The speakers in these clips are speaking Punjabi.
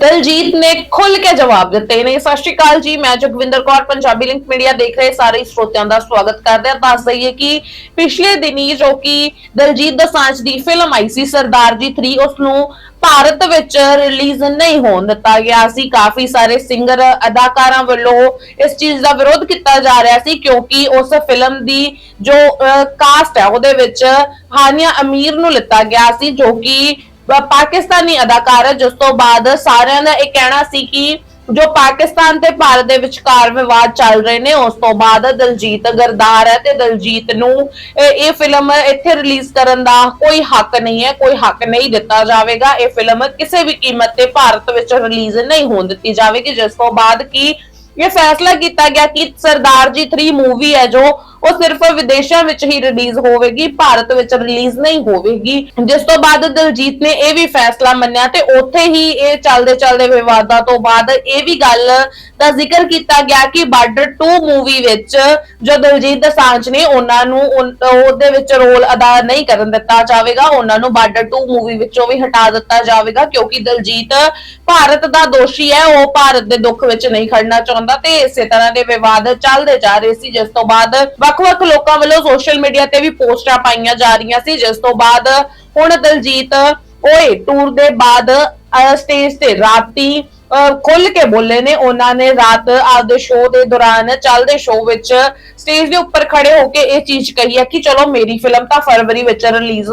ਦਲਜੀਤ ਨੇ ਖੁੱਲ ਕੇ ਜਵਾਬ ਦਿੱਤੇ ਨੇ। ਸਤਿ ਸ਼੍ਰੀ ਅਕਾਲ ਜੀ, ਮੈਂ ਜਗਵਿੰਦਰ ਕੌਰ, ਪੰਜਾਬੀ ਲਿੰਕ ਮੀਡੀਆ ਦੇਖ ਰਹੇ ਸਾਰੇ ਸਰੋਤਿਆਂ ਦਾ ਸਵਾਗਤ ਕਰਦੇ ਹਾਂ। ਦੱਸ ਦਈਏ ਕਿ ਪਿਛਲੇ ਦਿਨੀ ਜੋ ਕਿ ਦਲਜੀਤ ਦੋਸਾਂਝ ਦੀ ਫਿਲਮ ਆਈ ਸੀ, ਸਰਦਾਰ ਜੀ 3 ਉਸ ਨੂੰ ਭਾਰਤ ਵਿੱਚ ਰਿਲੀਜ਼ ਨਹੀਂ ਹੋਣ ਦਿੱਤਾ ਗਿਆ ਸੀ। ਕਾਫੀ ਸਾਰੇ ਸਿੰਗਰ ਅਦਾਕਾਰਾਂ ਵੱਲੋਂ ਇਸ ਚੀਜ਼ ਦਾ ਵਿਰੋਧ ਕੀਤਾ ਜਾ ਰਿਹਾ ਸੀ, ਕਿਉਂਕਿ ਉਸ ਫਿਲਮ ਦੀ ਜੋ ਕਾਸਟ ਹੈ, ਉਹਦੇ ਵਿੱਚ ਹਾਨੀਆ ਅਮੀਰ ਨੂੰ ਲਿੱਤਾ ਗਿਆ ਸੀ, ਜੋ ਕਿ ਪਾਕਿਸਤਾਨੀ ਅਦਾਕਾਰ ਹੈ, ਜਿਸ ਤੋਂ ਬਾਅਦ ਸਾਰਿਆਂ ਦਾ ਇਹ ਕਹਿਣਾ ਸੀ ਕਿ ਜੋ ਪਾਕਿਸਤਾਨ ਤੇ ਭਾਰਤ ਦੇ ਵਿਚਕਾਰ ਵਿਵਾਦ ਚੱਲ ਰਹੇ ਨੇ, ਉਸ ਤੋਂ ਬਾਅਦ ਦਲਜੀਤ ਗਰਦਾਰ ਹੈ ਤੇ ਦਲਜੀਤ ਨੂੰ ਇਹ ਫਿਲਮ ਇੱਥੇ ਰਿਲੀਜ਼ ਕਰਨ ਦਾ ਕੋਈ ਹੱਕ ਨਹੀਂ ਹੈ, ਕੋਈ ਹੱਕ ਨਹੀਂ ਦਿੱਤਾ ਜਾਵੇਗਾ। ਇਹ ਫਿਲਮ ਕਿਸੇ ਵੀ ਕੀਮਤ ਤੇ ਭਾਰਤ ਵਿੱਚ ਰਿਲੀਜ਼ ਨਹੀਂ ਹੋਣ ਦਿੱਤੀ ਜਾਵੇਗੀ, ਜਿਸ ਤੋਂ ਬਾਅਦ ਕੀ ਇਹ ਫੈਸਲਾ ਕੀਤਾ ਗਿਆ ਕਿ ਸਰਦਾਰ ਜੀ 3 ਮੂਵੀ ਹੈ ਜੋ ਉਹ ਸਿਰਫ ਵਿਦੇਸ਼ਾਂ ਵਿੱਚ ਹੀ ਰਿਲੀਜ਼ ਹੋਵੇਗੀ, ਭਾਰਤ ਵਿੱਚ ਰਿਲੀਜ਼ ਨਹੀਂ ਹੋਵੇਗੀ। ਜਿਸ ਤੋਂ ਬਾਅਦ ਦਲਜੀਤ ਨੇ ਇਹ ਵੀ ਫੈਸਲਾ ਮੰਨਿਆ ਤੇ ਉੱਥੇ ਹੀ ਇਹ ਚੱਲਦੇ ਚੱਲਦੇ ਵਿਵਾਦਾਂ ਤੋਂ ਬਾਅਦ ਇਹ ਵੀ ਗੱਲ ਦਾ ਜ਼ਿਕਰ ਕੀਤਾ ਗਿਆ ਕਿ ਬਾਰਡਰ 2 ਮੂਵੀ ਵਿੱਚ ਜੋ ਦਲਜੀਤ ਦਸਾਂਝ ਨੇ ਉਹਨਾਂ ਨੂੰ ਉਹਦੇ ਵਿੱਚ ਰੋਲ ਅਦਾ ਨਹੀਂ ਕਰਨ ਦਿੱਤਾ ਜਾਵੇਗਾ, ਉਹਨਾਂ ਨੂੰ ਬਾਰਡਰ 2 ਮੂਵੀ ਵਿੱਚੋਂ ਵੀ ਹਟਾ ਦਿੱਤਾ ਜਾਵੇਗਾ, ਕਿਉਂਕਿ ਦਿਲਜੀਤ ਭਾਰਤ ਦਾ ਦੋਸ਼ੀ ਹੈ, ਉਹ ਭਾਰਤ ਦੇ ਦੁੱਖ ਵਿੱਚ ਨਹੀਂ ਖੜਨਾ ਚਾਹੁੰਦਾ ਤੇ ਇਸੇ ਤਰ੍ਹਾਂ ਦੇ ਵਿਵਾਦ ਚੱਲਦੇ ਜਾ ਰਹੇ ਸੀ, ਜਿਸ ਤੋਂ ਬਾਅਦ ਵੱਖ-ਵੱਖ ਲੋਕਾਂ ਵੱਲੋਂ ਸੋਸ਼ਲ ਮੀਡੀਆ ਤੇ ਵੀ ਪੋਸਟਾਂ ਪਾਈਆਂ ਜਾ ਰਹੀਆਂ ਸੀ, ਜਿਸ ਤੋਂ ਬਾਅਦ ਹੁਣ ਦਲਜੀਤ ਓਏ ਟੂਰ ਦੇ ਬਾਅਦ ਸਟੇਜ ਤੇ ਰਾਤੀ ਖੁੱਲ ਕੇ ਬੋਲੇ ਨੇ। ਉਹਨਾਂ ਨੇ ਰਾਤ ਆਪਦੇ ਸ਼ੋਅ ਦੇ ਦੌਰਾਨ ਚੱਲਦੇ ਸ਼ੋਅ ਵਿੱਚ ਸਟੇਜ ਦੇ ਉੱਪਰ ਖੜੇ ਹੋ ਕੇ ਇਹ ਚੀਜ਼ ਕਹੀ ਹੈ ਕਿ ਚਲੋ ਮੇਰੀ ਫਿਲਮ ਤਾਂ ਫਰਵਰੀ ਵਿੱਚ ਰਿਲੀਜ਼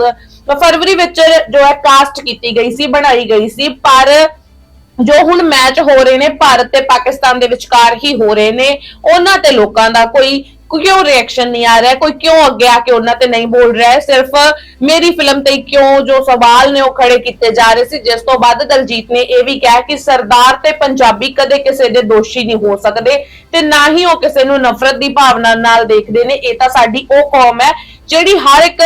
ਫਰਵਰੀ ਵਿੱਚ ਜੋ ਹੈ ਕਾਸਟ ਕੀਤੀ ਗਈ ਸੀ, ਬਣਾਈ ਗਈ ਸੀ, ਪਰ ਜੋ ਹੁਣ ਮੈਚ ਹੋ ਰਹੇ ਨੇ, ਭਾਰਤ ਤੇ ਪਾਕਿਸਤਾਨ ਦੇ ਵਿਚਕਾਰ ਹੀ ਹੋ ਰਹੇ ਨੇ। ਉਹਨਾਂ ਤੇ ਲੋਕਾਂ ਦਾ ਕੋਈ ਕਿਉਂ ਰਿਐਕਸ਼ਨ ਨਹੀਂ ਆ ਰਿਹਾ? ਕੋਈ ਕਿਉਂ ਅੱਗੇ ਆ ਕੇ ਉਹਨਾਂ ਤੇ ਨਹੀਂ ਬੋਲ ਰਿਹਾ ਹੈ? ਸਿਰਫ ਮੇਰੀ ਫਿਲਮ ਤੇ ਕਿਉਂ ਜੋ ਸਵਾਲ ਨੇ ਉਹ ਖੜੇ ਕੀਤੇ ਜਾ ਰਹੇ ਸੀ, ਜਿਸ ਤੋਂ ਬਾਅਦ ਦਲਜੀਤ ਨੇ ਇਹ ਵੀ ਕਿਹਾ ਕਿ ਸਰਦਾਰ ਤੇ ਪੰਜਾਬੀ ਕਦੇ ਕਿਸੇ ਦੇ ਦੋਸ਼ੀ ਨਹੀਂ ਹੋ ਸਕਦੇ ਤੇ ਨਾ ਹੀ ਉਹ ਕਿਸੇ ਨੂੰ ਨਫ਼ਰਤ ਦੀ ਭਾਵਨਾ ਨਾਲ ਦੇਖਦੇ ਨੇ। ਇਹ ਤਾਂ ਸਾਡੀ ਉਹ ਕੌਮ ਹੈ ਜਿਹੜੀ ਹਰ ਇੱਕ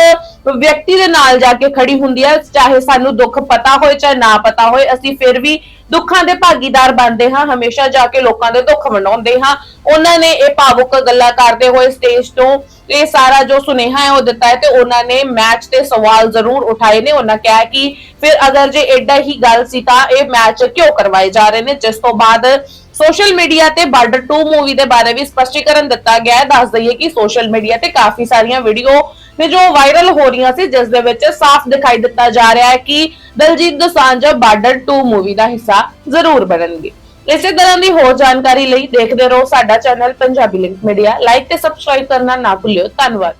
ਵਿਅਕਤੀ ਦੇ ਨਾਲ ਜਾ ਕੇ ਖੜੀ ਹੁੰਦੀ ਹੈ ਚਾਹੇ ਸਾਨੂੰ ਦੁੱਖ ਪਤਾ ਹੋਏ ਚਾਹੇ ਨਾ ਪਤਾ ਹੋਏ, ਅਸੀਂ ਫਿਰ ਵੀ ਦੁੱਖਾਂ ਦੇ ਭਾਗੀਦਾਰ ਬਣਦੇ ਹਾਂ, ਹਮੇਸ਼ਾ ਜਾ ਕੇ ਲੋਕਾਂ ਦੇ ਦੁੱਖ ਮਨਾਉਂਦੇ ਹਾਂ। ਉਹਨਾਂ ਨੇ ਇਹ ਭਾਵੁਕ ਗੱਲਾਂ ਕਰਦੇ ਹੋਏ ਸਟੇਜ ਤੋਂ ਇਹ ਸਾਰਾ ਜੋ ਸੁਨੇਹਾ ਹੈ, ਉਹ ਦਿੱਤਾ ਹੈ ਤੇ ਉਹਨਾਂ ਨੇ ਮੈਚ ਤੇ ਸਵਾਲ ਜ਼ਰੂਰ ਉਠਾਏ ਨੇ। ਉਹਨਾਂ ਕਿਹਾ ਕਿ ਫਿਰ ਅਗਰ ਜੇ ਐਡਾ ਹੀ ਗੱਲ ਸੀ ਤਾਂ ਇਹ ਮੈਚ ਕਿਉਂ ਕਰਵਾਏ ਜਾ ਰਹੇ ਨੇ? ਜਿਸ ਤੋਂ ਬਾਅਦ ਸੋਸ਼ਲ ਮੀਡੀਆ ਤੇ ਬਾਰਡਰ 2 ਮੂਵੀ ਦੇ ਬਾਰੇ ਵੀ ਸਪਸ਼ਟੀਕਰਨ ਦਿੱਤਾ ਗਿਆ ਹੈ। ਦੱਸ ਦਈਏ ਕਿ ਸੋਸ਼ਲ ਮੀਡੀਆ ਤੇ ਕਾਫੀ ਸਾਰੀਆਂ ਵੀਡੀਓ ਨੇ ਜੋ ਵਾਇਰਲ ਹੋ ਰਹੀਆਂ ਸੀ, ਜਿਸ ਦੇ ਵਿੱਚ ਸਾਫ਼ ਦਿਖਾਈ ਦਿੱਤਾ ਜਾ ਰਿਹਾ ਹੈ ਕਿ ਦਲਜੀਤ ਦੋਸਾਂਝ ਬਾਰਡਰ 2 ਮੂਵੀ ਦਾ ਹਿੱਸਾ ਜ਼ਰੂਰ ਬਣਨਗੇ। ਇਸੇ ਤਰ੍ਹਾਂ ਦੀ ਹੋਰ ਜਾਣਕਾਰੀ ਲਈ ਦੇਖਦੇ ਰਹੋ ਸਾਡਾ channel Punjabi link media like ਤੇ ਸਬਸਕ੍ਰਾਈਬ ਕਰਨਾ ਨਾ ਭੁੱਲਿਓ। ਧੰਨਵਾਦ।